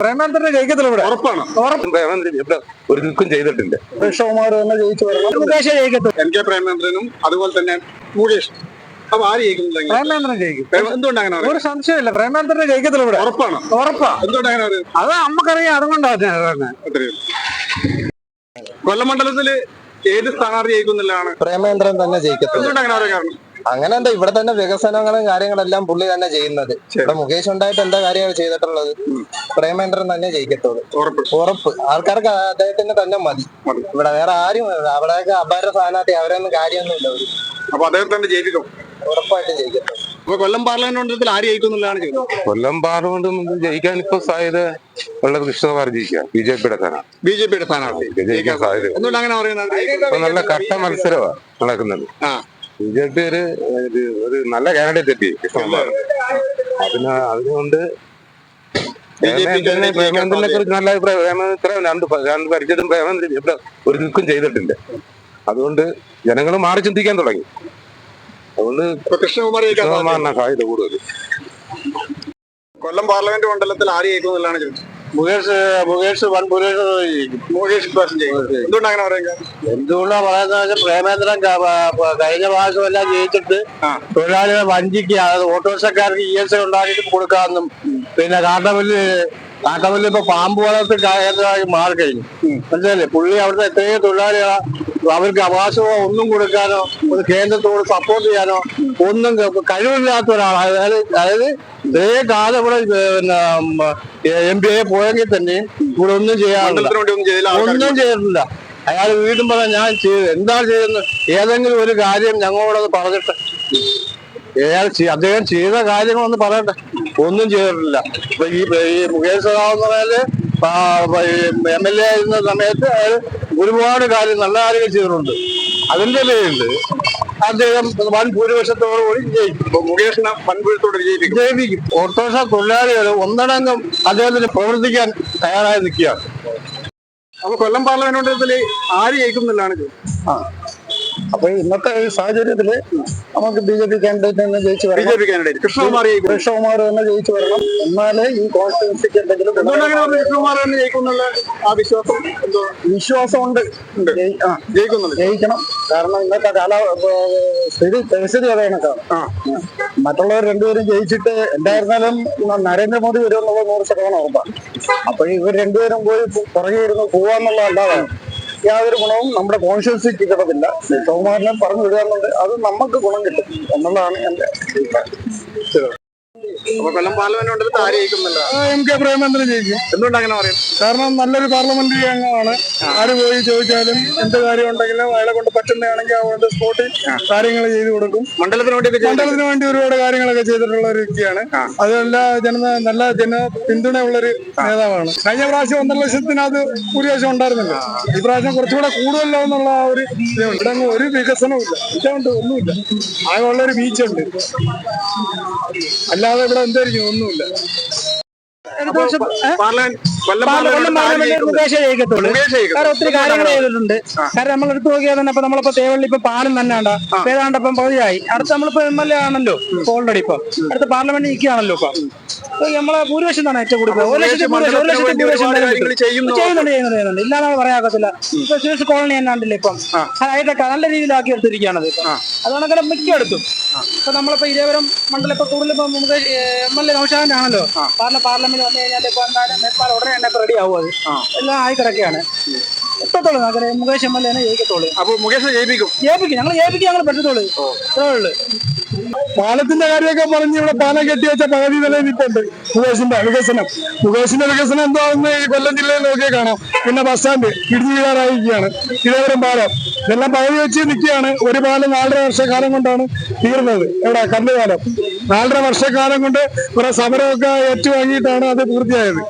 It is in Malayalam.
പ്രേമാനന്ദന്റെ ജയിക്കത്തില്ല ഇവിടെ. ഉറപ്പാണ്. പ്രേമേന്ദ്രൻ ഇവിടെ ഒരു കൃഷ്ണകുമാർ തന്നെ ജയിച്ചു മുകേഷ് ജയിക്കത്തില്ല. എൻ കെ പ്രേമേന്ദ്രനും അതുപോലെ തന്നെ മുകേഷ്. അപ്പൊ ആര് ജയിക്കുന്നില്ല പ്രേമാനന്ദൻ ജയിക്കും. എന്തുകൊണ്ട് അങ്ങനെ പറയുന്നത്? ഒരു സംശയമില്ല പ്രേമാനന്ദന്റെ ജയിക്കത്തില്ല ഇവിടെ. ഉറപ്പാണ്. ഉറപ്പാ. എന്തുകൊണ്ട് അങ്ങനെ? അത് നമുക്കറിയാം. അതുകൊണ്ടാണ്. കൊല്ലം മണ്ഡലത്തിൽ ഏത് സ്ഥാനാർത്ഥി ജയിക്കുന്നില്ലാണ്? പ്രേമേന്ദ്രൻ തന്നെ ജയിക്കത്തുള്ളൂ എന്തുകൊണ്ട് അങ്ങനെ കാരണം? അങ്ങനെ എന്താ ഇവിടെ തന്നെ വികസനങ്ങളും കാര്യങ്ങളെല്ലാം പുള്ളി തന്നെ ചെയ്യുന്നത്. ഇവിടെ മുകേഷ് ഉണ്ടായിട്ട് എന്താ കാര്യങ്ങൾ ചെയ്തിട്ടുള്ളത്? പ്രേമേന്ദ്രൻ തന്നെ ജയിക്കത്തുള്ളൂ. ഉറപ്പ്. ഉറപ്പ്. ആൾക്കാർക്ക് അദ്ദേഹത്തിന് തന്നെ മതി. ഇവിടെ വേറെ ആരും അവിടെയൊക്കെ അപാര സ്ഥാനാർത്ഥി അവരൊന്നും കാര്യമൊന്നുമില്ല ഒരു. അപ്പൊ അദ്ദേഹം തന്നെ ജയിക്കും ഉറപ്പായിട്ട് ജയിക്കത്തുള്ളൂ. കൊല്ലം പാർലമെന്റ് മണ്ഡലത്തിൽ ആര് ജയിക്കുന്നില്ലാണ് ചെയ്യുന്നത് കൊല്ലം പാർലമെന്റ് ജയിക്കാൻ ഇപ്പൊ സാധ്യത ഉള്ളത് കൃഷ്ണകുമാർ ജയിക്കാം ബി ജെ പിയുടെ സ്ഥാനം ബി ജെ പിയുടെ സ്ഥാനാർത്ഥി. ജയിക്കാൻ സാധ്യത. നല്ല കട്ട മത്സരമാണ് നടക്കുന്നത്. ആ. ബി ജെ പി ഒരു ഒരു നല്ല കാൻഡിഡേറ്റ് എത്തി കൃഷ്ണകുമാർ അതിന് അതുകൊണ്ട് പ്രേമേന്ദ്രനെ പ്രേമേന്ദ്രനെ കുറിച്ച് നല്ല അഭിപ്രായം പ്രേമേന്ദ്രൻ രണ്ട് പ- രണ്ട് പരിചയത്തും പ്രേമേന്ദ്രൻ ഇവിടെ ഒരു നിൽക്കും ചെയ്തിട്ടില്ല അതുകൊണ്ട് ജനങ്ങൾ മാറി ചിന്തിക്കാൻ തുടങ്ങി. അതുകൊണ്ട് ജയിക്കാൻ സാധ്യത. കൂടുതൽ കൊല്ലം പാർലമെന്റ് മണ്ഡലത്തിൽ ആര് ജയിക്കുന്നില്ലാണ് ചോദിച്ചത്. മുകേഷ് മുകേഷ് വൻ മുകേഷ് ജയിക്കും മുകേഷ് എന്തുകൊണ്ട് അങ്ങനെ പറയുന്നത് എന്തുകൊണ്ടാ പറയുന്നത് പ്രേമേന്ദ്രൻ കഴിഞ്ഞ പ്രാവശ്യം എല്ലാം ജയിച്ചിട്ട്. തൊഴിലാളികളെ വഞ്ചിക്കുക അതായത് ഓട്ടോറിക്ഷക്കാർക്ക് ഇ എസ് ഐ ഉണ്ടാക്കിയിട്ട് കൊടുക്കാമെന്നും പിന്നെ കാട്ടമല്ല് കാട്ടമല്ല് ഇപ്പൊ പാമ്പ് വളർത്തി കേന്ദ്രമായി മാറിക്കഴിഞ്ഞു മനസ്സിലല്ലേ പുള്ളി അവിടുത്തെ എത്രയോ തൊഴിലാളികളാ. അവർക്ക് അവകാശമോ ഒന്നും കൊടുക്കാനോ ഒരു കേന്ദ്രത്തോട് സപ്പോർട്ട് ചെയ്യാനോ ഒന്നും കഴിവില്ലാത്ത ഒരാളാണ് അതായത് അതായത് ഇതേ കാലം ഇവിടെ പിന്നെ എം പി എ പോയെങ്കിൽ തന്നെ ഇവിടെ ഒന്നും ചെയ്യാറില്ല. ഒന്നും ചെയ്തിട്ടില്ല. അയാൾ വീണ്ടും പറഞ്ഞാൽ ഞാൻ ചെയ്തു. എന്താ ചെയ്തെന്ന് ഏതെങ്കിലും ഒരു കാര്യം ഞങ്ങളോടത് പറഞ്ഞിട്ട് അയാൾ അദ്ദേഹം ചെയ്ത കാര്യങ്ങളൊന്ന് പറയട്ടെ. ഒന്നും ചെയ്തിട്ടില്ല. ഇപ്പൊ ഈ ഈ മുകേഷ് പറഞ്ഞാൽ എം എൽ എ ആയിരുന്ന സമയത്ത് അയാൾ ഒരുപാട് കാര്യം നല്ല കാര്യങ്ങൾ ചെയ്തിട്ടുണ്ട്. അതിന്റെ പേരിൽ അദ്ദേഹം വൻ ഭൂരിപക്ഷത്തോടു കൂടി ജയിക്കും. മുകേഷിനെ വൻപുഴത്തോട് വിജയിപ്പിക്കും ജയിപ്പിക്കും. ഓട്ടോറിക്ഷ തൊഴിലാളികൾ ഒന്നടങ്കം അദ്ദേഹത്തിന് പ്രവർത്തിക്കാൻ തയ്യാറായി നിൽക്കുകയാണ്. അപ്പൊ കൊല്ലം പാർലമെന്റ് മണ്ഡലത്തിൽ ആര് ജയിക്കുന്നില്ലാണ് ചോദിച്ചത് അപ്പൊ ഇന്നത്തെ ഈ സാഹചര്യത്തിൽ നമുക്ക് ബി ജെ പി കാൻഡിഡേറ്റ് തന്നെ ജയിച്ചു B J P candidate Krishnakumar Krishnakumar തന്നെ ജയിച്ചു വരണം. എന്നാലേ ഈ കോൺസ്റ്റിറ്റ്യൻസിക്ക് എന്തെങ്കിലും കൃഷ്ണകുമാർ തന്നെ ജയിക്കുന്നുള്ള ആ വിശ്വാസം എന്തോ? വിശ്വാസമുണ്ട്. ഉണ്ട്. ജയിക്കുന്നുണ്ട്. ജയിക്കണം. കാരണം ഇന്നത്തെ കാല സ്ഥിതി പരിസ്ഥിതി അതേ കണക്കാണ് മറ്റുള്ളവർ രണ്ടുപേരും ജയിച്ചിട്ട് എന്തായിരുന്നാലും നരേന്ദ്രമോദി നരേന്ദ്രമോദി എന്നുള്ളത് നൂറ് ശതമാനം ഉറപ്പാണ് അപ്പൊ ഇവർ രണ്ടുപേരും പോയി പുറകെ ഇരുന്ന് പോവാന്നുള്ള അല്ലാതെ യാതൊരു ഗുണവും നമ്മുടെ കോൺഷ്യൻസിക്ക് കിട്ടത്തില്ല. ശിവകുമാരനെ പറഞ്ഞു വിടുകയെന്നുണ്ട് അത് നമുക്ക് ഗുണം കിട്ടും. എന്നുള്ളതാണ് എന്റെ അഭിപ്രായം. അപ്പൊ കൊല്ലം പാർലമെന്റ് മണ്ഡലത്തിൽ ആര് ജയിക്കുന്നില്ല എം കെ പ്രേമേന്ദ്രൻ ജയിക്കും. എന്തുകൊണ്ട് അങ്ങനെ പറയും? കാരണം നല്ലൊരു പാർലമെന്ററി അംഗമാണ്. ആര് പോയി ചോദിച്ചാലും എന്ത് കാര്യം ഉണ്ടെങ്കിലും അയാളെ കൊണ്ട് പറ്റുന്നതാണെങ്കിൽ അവരുടെ സ്പോട്ടിൽ കാര്യങ്ങൾ ചെയ്തു കൊടുക്കും. മണ്ഡലത്തിന് വേണ്ടി മണ്ഡലത്തിന് വേണ്ടി ഒരുപാട് കാര്യങ്ങളൊക്കെ ചെയ്തിട്ടുള്ള ഒരു വ്യക്തിയാണ്. അതല്ല ജന നല്ല ജന പിന്തുണയുള്ള ഒരു നേതാവാണ്. കഴിഞ്ഞ പ്രാവശ്യം ഒന്നര ലക്ഷത്തിനകത്ത് ഭൂരിപക്ഷം ഉണ്ടായിരുന്നില്ല. ഈ പ്രാവശ്യം കുറച്ചുകൂടെ കൂടുതലോ എന്നുള്ള ആ ഒരു ഇവിടെ ഒരു വികസനവും ഇല്ല. ഇതുകൊണ്ട് ഒന്നുമില്ല. ആകെ ഉള്ളൊരു ബീച്ചുണ്ട് അല്ലാതെ ഇവിടെ എന്തായിരിക്കും ഒന്നുമില്ല. ഒത്തിരി കാര്യങ്ങൾ ചെയ്തിട്ടുണ്ട്. കാരണം നമ്മൾ എടുത്തു നോക്കിയാൽ തന്നെ ഇപ്പൊ നമ്മളിപ്പോ തേവള്ളി ഇപ്പൊ പാലം തന്നെ ഉണ്ടാ ഏതാണ്ട് ഇപ്പം പകുതിയായി. അടുത്ത നമ്മളിപ്പോ എം എൽ എ ആണല്ലോ ഓൾറെഡി ഇപ്പൊ. അടുത്ത പാർലമെന്റ് നിൽക്കുകയാണല്ലോ ഇപ്പൊ. നമ്മളെ ഭൂരിപക്ഷം തന്നെ ഏറ്റവും കൂടുതൽ. ഒരു ലക്ഷത്തി ഒരു ലക്ഷത്തി ഭൂരിപക്ഷം. ചെയ്യുന്നുണ്ട് ചെയ്യുന്നുണ്ട് ചെയ്യുന്നുണ്ട് ഇല്ലാതെ പറയാക്കത്തില്ല. ഇപ്പൊ സുരേഷ് കോളനി എന്നാണ്ടില്ലേ ഇപ്പം. അതായത് നല്ല രീതിയിലാക്കി എടുത്തിരിക്കുകയാണത് അങ്ങനെ മിക്കയെടുത്തും. ഇപ്പൊ നമ്മളിപ്പോ ഇതേവരം മണ്ഡലം ഇപ്പൊ കൂടുതലും ഇപ്പൊ നമുക്ക് എം എൽ എ നൗഷാദിന്റെ ആണല്ലോ. പാർല പാർലമെന്റ് വന്നു കഴിഞ്ഞാൽ ഇപ്പൊ എന്തായാലും നേപ്പാൾ ഉടനെ തന്നെ റെഡി ആവും അത്. എല്ലാം ആയി കിടക്കുകയാണ്. എത്തത്തുള്ളൂ അങ്ങനെ മുകേഷ് എം എൽ എനെ ജയിക്കത്തോളൂ. അപ്പൊ മുകേഷ് ജയിപ്പിക്കും. ജയിപ്പിക്കും ഞങ്ങൾ ജയിപ്പിക്കും ഞങ്ങൾ പറ്റത്തോളൂ ഉള്ളൂ. പാലത്തിന്റെ കാര്യമൊക്കെ പറഞ്ഞ് ഇവിടെ പാലം കെട്ടി വെച്ച പകുതി നിലയിൽ നിൽപ്പുണ്ട് മുകേഷിന്റെ വികസനം. മുകേഷിന്റെ വികസനം എന്താണെന്ന് ഈ കൊല്ലം ജില്ലയിൽ നോക്കിയാൽ കാണാം. പിന്നെ ബസ് സ്റ്റാൻഡ് ഇടിഞ്ഞു വീഴാറായിരിക്കുകയാണ്. ഇതേവരം പാലം. ഇതെല്ലാം പകുതി വെച്ച് നിൽക്കുകയാണ്. ഒരു പാലം നാലര വർഷക്കാലം കൊണ്ടാണ് തീർന്നത്. എവിടെ? കല്ലുപാലം നാലര വർഷക്കാലം കൊണ്ട് കുറെ സമരമൊക്കെ ഏറ്റുവാങ്ങിയിട്ടാണ് അത് പൂർത്തിയായത്.